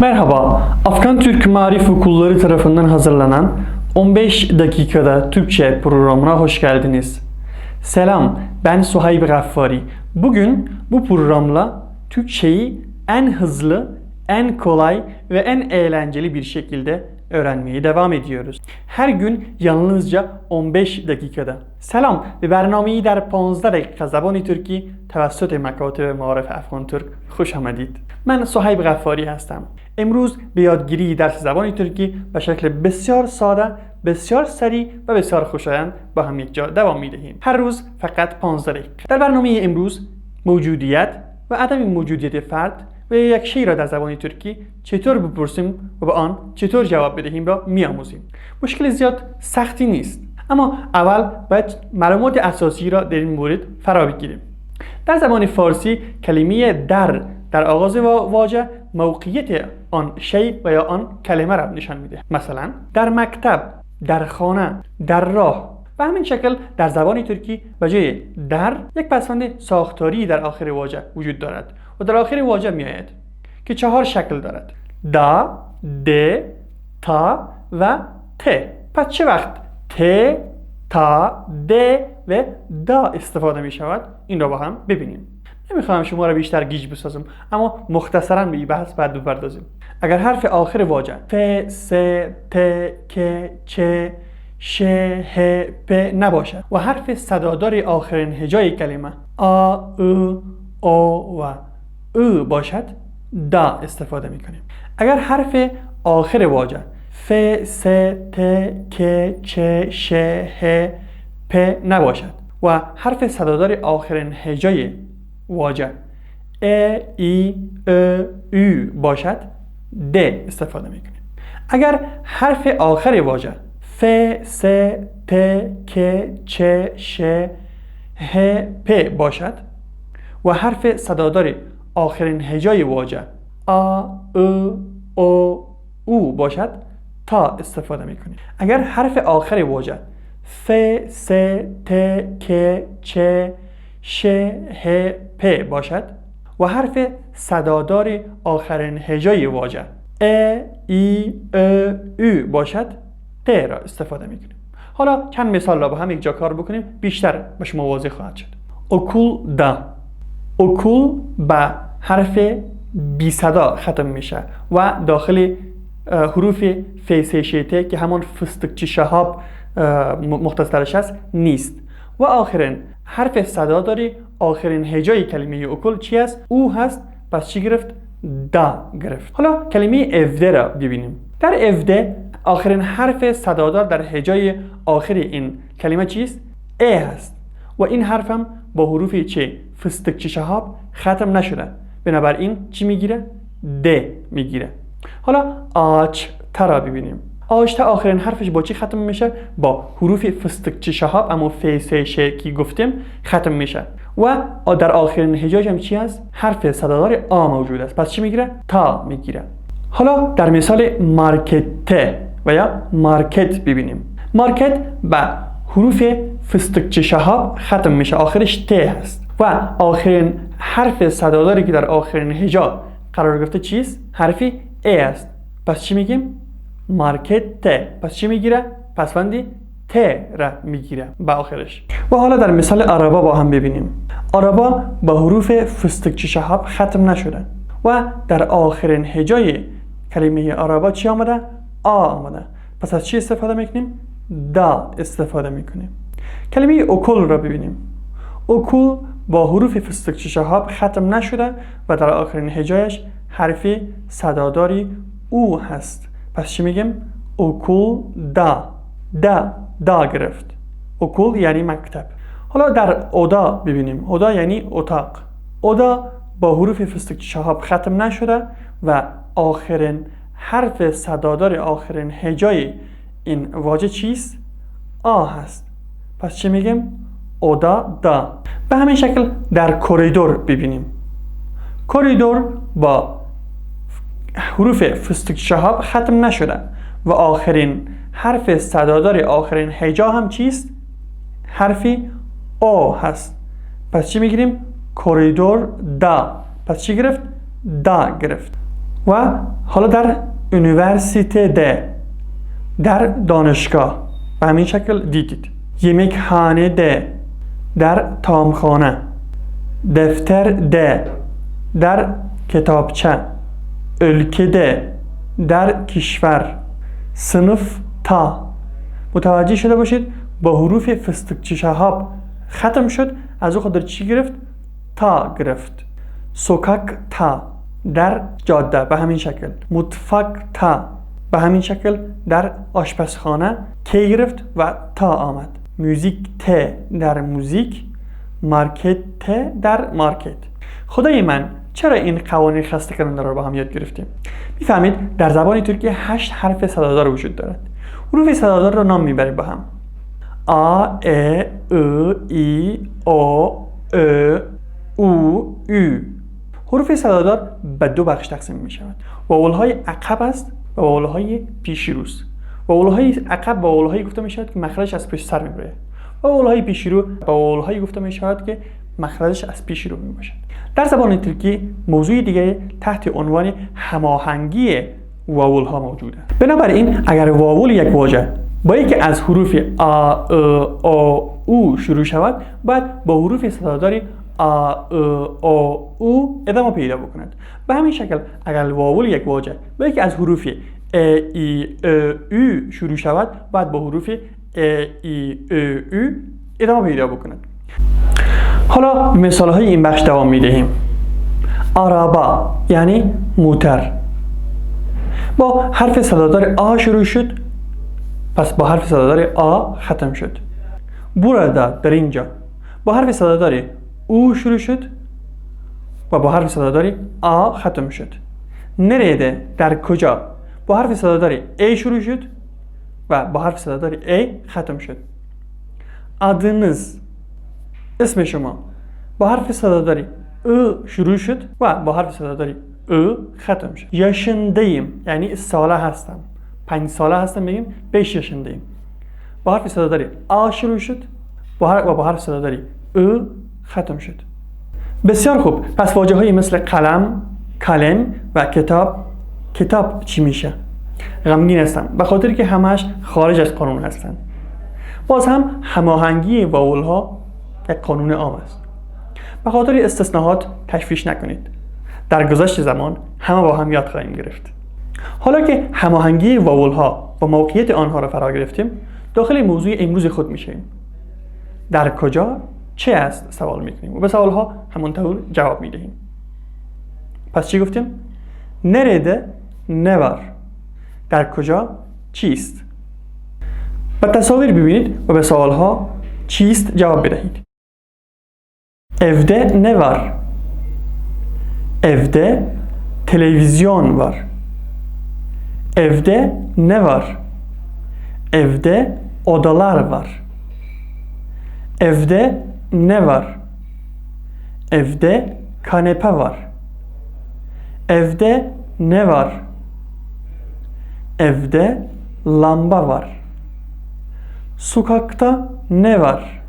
Merhaba, Afgan Türk Marif Okulları tarafından hazırlanan 15 dakikada Türkçe programına hoş geldiniz. Selam, ben Suhayb Gaffari. Bugün bu programla Türkçeyi en hızlı, en kolay ve en eğlenceli bir şekilde öğrenmeye devam ediyoruz. Her gün yalnızca 15 dakikada. Selam به برنامه‌ای در 15 دقیقه زبان ترکی توسط مکاتب معارف افغان ترک خوش آمدید. من صهیب غفاری هستم. امروز به یادگیری درس زبان ترکی به شکل بسیار ساده، بسیار سریع و بسیار خوشایند با هم یک جا دوام می‌دهیم. هر روز فقط 15 دقیقه. در برنامه امروز موجودیت و عدم موجودیت فرد و یک شی را در زبان ترکی چطور بپرسیم و به آن چطور جواب بدهیم را میآموزیم. مشکل زیاد سختی نیست اما اول باید معلومات اساسی را در این مورد فرا بگیریم. در زبان فارسی کلمه در در آغاز وا- واژه موقعیت آن شی و یا آن کلمه را نشان میده. مثلا در مکتب در خانه در راه. و همین شکل در زبان ترکی به جای در یک پسوند ساختاری در آخر واژه وجود دارد. و در آخر واژه می آید که چهار شکل دارد دا د تا و ت. پس چه وقت ت تا د و دا استفاده می شود؟ این را با هم ببینیم. نمی‌خوام شما را بیشتر گیج بسازم اما مختصرا به این بحث بعد بپردازیم اگر حرف آخر واژه ف س ت ک چ ش ه پ نباشد و حرف صدادار آخرین هجای کلمه آ او او و. او باشد دا استفاده می کنیم اگر حرف آخر واژه ف س ت ک چ ش ه پ نباشد و حرف صدادار آخرین هجای واژه ا ای ا او باشد د استفاده می کنیم اگر حرف آخر واژه ف س ت ک چ ش ه پ باشد و حرف صدادار آخرین هجای واژه. آ او او او باشد تا استفاده می کنیم اگر حرف آخر واژه ف س ت ک چ ش ه پ باشد و حرف صدادار آخرین هجای واژه ا ای ا او باشد ت را استفاده می کنیم حالا چند مثال را با هم یک جا کار بکنیم بیشتر به شما واضح خواهد شد. اکول دا اکول به حرف بی صدا ختم میشه و داخل حروف فیسیشیته که همون فستقچی شهاب مختصرش است نیست. و آخرین حرف صدا داری آخرین هجای کلمه اکل چی است او هست پس چی گرفت؟ دا گرفت. حالا کلمه افده را ببینیم. در افده آخرین حرف صدادار در هجای آخر این کلمه چیست؟ ا هست. و این حرف هم با حروف چه؟ فستقچی شهاب ختم نشده. بنابراین چی می‌گیره؟ د می‌گیره. حالا آچ ترا ببینیم. آچ تا آخرین حرفش با چی ختم میشه؟ با حروف فستقچی شهاب اما فیسش که گفتیم ختم میشه. و در آخرین هجاج هم چی هست؟ حرف صدادار آ موجود است. پس چی می‌گیره؟ تا می‌گیره. حالا در مثال مارکت و یا مارکت ببینیم. مارکت به حروف فستقچی شهاب ختم میشه. آخرش ت هست. و آخرین حرف صداداری که در آخرین هجا قرار گرفته چیست؟ حرفی ا است پس چی میگیم؟ مارکت ت پس چی می‌گیره؟ پسوندی ت را می‌گیره به آخرش و حالا در مثال عربا با هم ببینیم عربا با حروف فستقچی شهاب ختم نشدن و در آخرین هجای کلمه عربا چی آمده؟ آ آمده پس از چی استفاده می‌کنیم؟ دا استفاده می‌کنیم کلمه اکل را ببینیم اکل با حروف فستقچی شهاب ختم نشده و در آخرین هجایش حرف صداداری او هست. پس چی میگیم؟ اکل دا. دا دا گرفت. اکل یعنی مکتب. حالا در اودا ببینیم. اودا یعنی اتاق. اودا با حروف فستقچی شهاب ختم نشده و آخرین حرف صدادار آخرین هجای این واژه چیست؟ آ هست. پس چی میگیم؟ اودا دا به همین شکل در کریدور ببینیم کریدور با حروف فستق شهاب ختم نشده و آخرین حرف صدادار آخرین هجا هم چیست؟ حرفی او هست پس چی می‌گیریم؟ کریدور دا پس چی گرفت؟ دا گرفت و حالا در یونیورسیته ده در دانشگاه به همین شکل دیدید یمکخانه ده در تامخانه. دفتر ده در کتابچه. ülke ده در کشور. صنف تا. متوجه شده باشید با حروف فستقچی شهاب ختم شد. از او خود چی گرفت؟ تا گرفت. سوکک تا. در جاده. به همین شکل. متفق تا. به همین شکل در آشپزخانه کی گرفت و تا آمد. موزیک ت در موزیک مارکت ت در مارکت خدای من چرا این قوانین خسته کننده رو با هم یاد گرفتیم می‌فهمید در زبان ترکی هشت حرف صدادار وجود دارد حروف صدادار رو نام می‌بریم با هم آ ا ا ای او ا او او حروف صدادار به دو بخش تقسیم می شود واول های عقب است و واول های پیشی روست واول های عقب با واول های گفته می شود که مخرجش از پشت سر می بره و واول های پیشی رو با واول های گفته می شود که مخرجش از پیشی رو می باشد در زبان ترکی موضوع دیگه تحت عنوان هماهنگی واول ها موجوده. بنابراین اگر واول یک واژه با یکی از حروف آ او او شروع شود باید با حروف صداداری آ او ادامه پیدا بکند. به همین شکل اگر واول یک واژه با یکی از حروف ا ای او شروع شود باید با حروف ا ای او ادامه پیدا بکند حالا مثال های این بخش دوام می دهیم آرابا یعنی موتر با حرف صدادار آ شروع شد پس با حرف صدادار آ ختم شد burada در اینجا با حرف صدادار او شروع شد و با حرف صداداری آ ختم شد نریده در کجا با حرف صداداری ای شروع شد و با حرف صداداری ای ختم شد. adınız اسم شما. با حرف صداداری ı شروع شد و با حرف صداداری ı ختم شد. yaşındayım یعنی ساله هستم. پنج ساله هستم بگیم 5 yaşındayım با حرف صداداری آ شروع شد و با حرف صداداری ı ختم شد. بسیار خوب. پس واجه های مثل قلم کلم و کتاب کتاب چی میشه؟ غمگین هستم. به خاطر که همش خارج از قانون هستن. باز هم هماهنگی واول ها یک قانون عام است. به خاطر استثناءات تشویش نکنید. در گذشت زمان همه با هم یاد خواهیم گرفت. حالا که هماهنگی واول ها با موقعیت آنها را فرا گرفتیم داخل موضوع امروز خود میشیم در کجا چه است سوال می‌کنیم و به سوال ها همونطور جواب می‌دهیم. پس چی گفتیم؟ نرده نور در کجا چیست و تصاویر ببینید و به سوال ها چیست جواب بدهید evde ne var evde televizyon var evde ne var evde odalar var evde ne var? Evde kanepe var. Evde ne var? Evde lamba var. Sokakta ne var?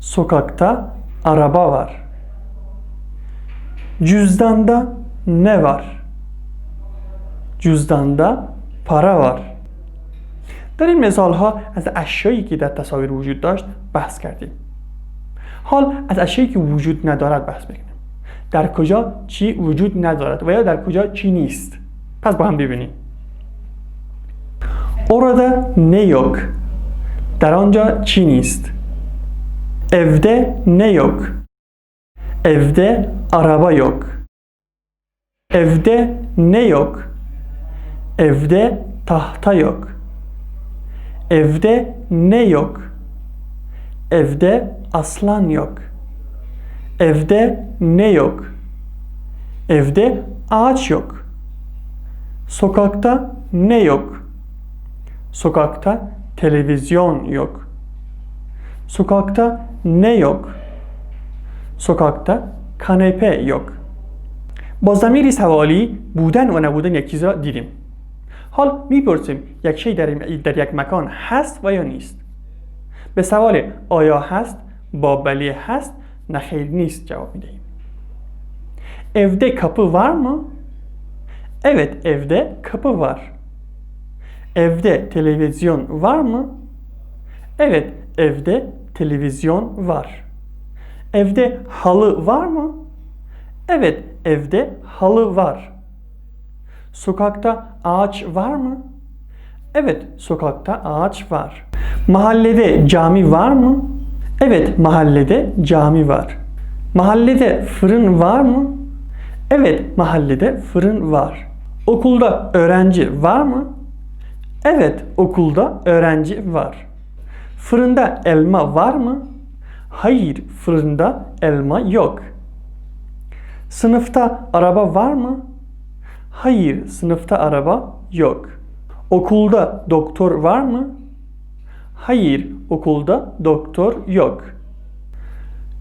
Sokakta araba var. Cüzdanda ne var? Cüzdanda para var. در این مثال ها از اشیایی که در تصاویر وجود داشت بحث کردیم حال از اشیایی که وجود ندارد بحث بکنیم در کجا چی وجود ندارد و یا در کجا چی نیست پس با هم ببینیم Orada ne yok? در آنجا چی نیست؟ Evde ne yok? Evde araba yok. Evde ne yok? Evde tahta yok. Evde ne yok? Evde aslan yok. Evde ne yok? Evde ağaç yok. Sokakta ne yok? Sokakta televizyon yok. Sokakta ne yok? Sokakta kanepe yok. با ضمیر سوالی بودن و نبودن یک چیز را دیدیم حال می‌پرسیم یک شی در, در یک مکان هست و یا نیست به سوال آیا هست با بله هست نه خیر نیست جواب می‌دهیم evde kapı var mı Evet evde kapı var. Evde televizyon var mı? Evet evde televizyon var. Evde halı var mı? Evet evde halı var. Sokakta ağaç var mı? Evet, sokakta ağaç var. Mahallede cami var mı? Evet, mahallede cami var. Mahallede fırın var mı? Evet, mahallede fırın var. Okulda öğrenci var mı? Evet, okulda öğrenci var. Fırında elma var mı? Hayır, fırında elma yok. Sınıfta araba var mı? Hayır, sınıfta araba yok. Okulda doktor var mı? Hayır, okulda doktor yok.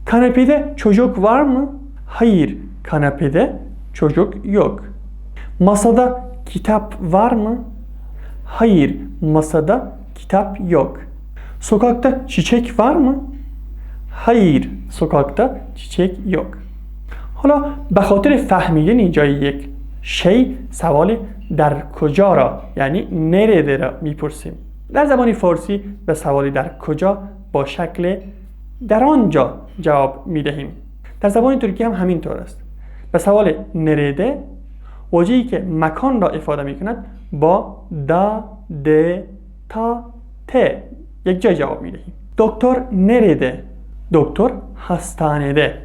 Kanepede çocuk var mı? Hayır, kanepede çocuk yok. Masada kitap var mı? Hayır, masada kitap yok. Sokakta çiçek var mı? Hayır, sokakta çiçek yok. حالا به خاطر فهمیدن جای یک شی سوال در کجا را یعنی نرده را می‌پرسیم در زبان فارسی به سوالی در کجا با شکل در آنجا جواب می‌دهیم در زبان ترکی هم همینطور است به سوال نرده واجهی که مکان را افاده می کند با da de ta te yekce cevap vereyim. Doktor nerede? Doktor hastanede.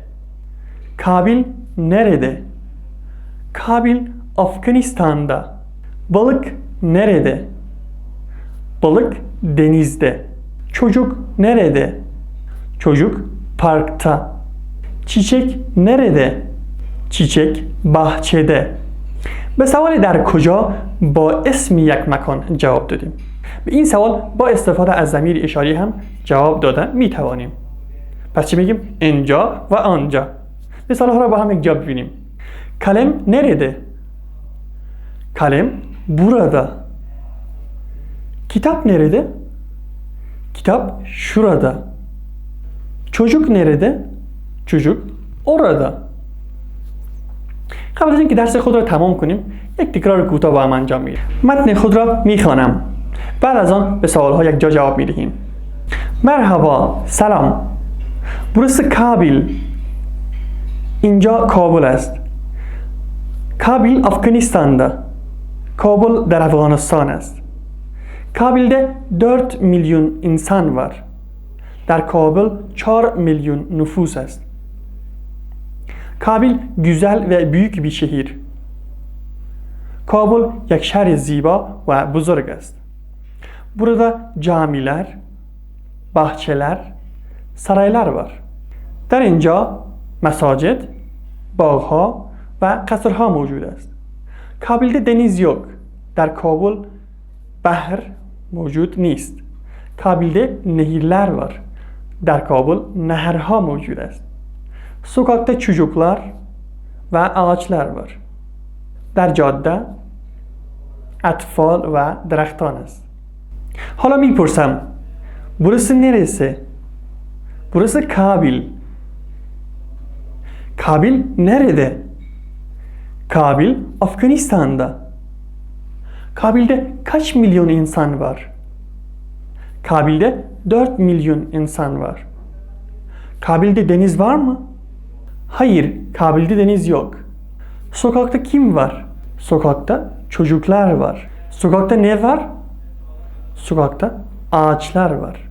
Kabil nerede? Kabil Afganistan'da. Balık nerede? Balık denizde. Çocuk nerede? Çocuk parkta. Çiçek nerede? Çiçek bahçede. به سوال در کجا با اسم یک مکان جواب دادیم. به این سوال با استفاده از ضمیر اشاری هم جواب داده می توانیم پس چی میگیم؟ اینجا و آنجا. مثال ها را با هم یک جا ببینیم. kalem nerede kalem burada kitap nerede kitap şurada çocuk nerede çocuk orada قبل از اینکه درس خود را تمام کنیم یک تکرار کوتاه با هم انجام می‌گیریم متن خود را می‌خوانم. بعد از آن به سوال ها یک جا جواب می‌دهیم. مرحبا سلام. burası Kabil اینجا کابل است. کابل Afganistan'da Kabul در افغانستان است. کابل'de 4 milyon insan var در کابل 4 milyon nüfus است. کابل güzel ve büyük bir şehir. Kabul یک شهر زیبا و بزرگ است burada camiler bahçeler saraylar var. در اینجا مساجد باغها و قصرها موجود است کابلده deniz yok. در کابل بحر موجود نیست کابلده nehirler var. در کابل نهرها موجود است sokakta çocuklar ve ağaçlar var در جاده اطفال و درختان است حالا میپرسم burası neresi burası Kabil Kabil nerede? Kabil Afganistan'da. Kabil'de kaç milyon insan var? Kabil'de 4 milyon insan var. Kabil'de deniz var mı? Hayır, Kabil'de deniz yok. Sokakta kim var? Sokakta çocuklar var. Sokakta ne var? Sokakta ağaçlar var.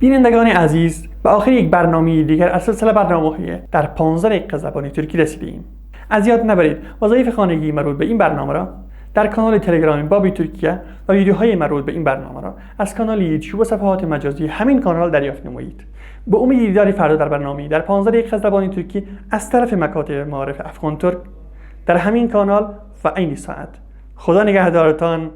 بینندگان عزیز به آخر یک برنامه دیگر از سلسله برنامه در 15 دقیقه زبان ترکی رسیدیم از یاد نبرید وظایف خانگی مربوط به این برنامه را در کانال تلگرامی بابی ترکیه و ویدیوهای مربوط به این برنامه را از کانال یوتیوب و صفحات مجازی همین کانال دریافت نمایید. به امید دیداری فردا در برنامه در 15 دقیقه زبان ترکی از طرف مکاتب معارف افغان ترک در همین کانال و عین ساعت. خدا نگهدارتان.